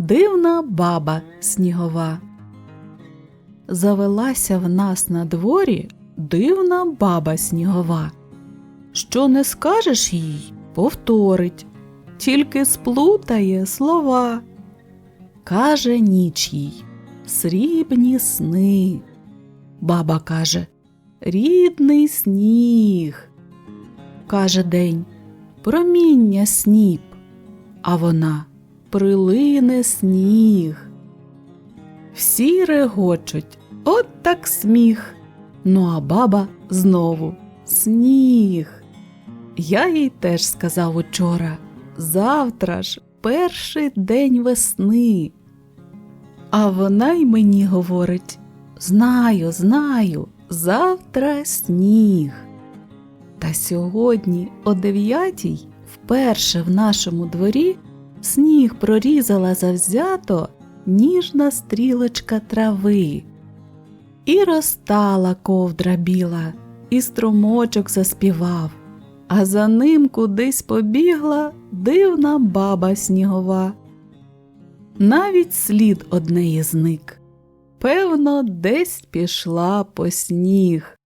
Дивна баба снігова. Завелася в нас на дворі дивна баба снігова. Що не скажеш їй, повторить, тільки сплутає слова. Каже ніч їй срібні сни. Баба каже Рідний сніг. Каже день Проміння сніп, а вона прилине сніг. Всі регочуть, от так сміх. Ну а баба знову сніг. Я їй теж сказав учора завтра ж перший день весни. А вона й мені говорить Знаю, знаю, завтра сніг. Та сьогодні о дев'ятій вперше в нашому дворі сніг прорізала завзято ніжна стрілочка трави. І розтала ковдра біла, і струмочок заспівав, а за ним кудись побігла дивна баба снігова. Навіть слід однеї зник. Певно, десь пішла по сніг.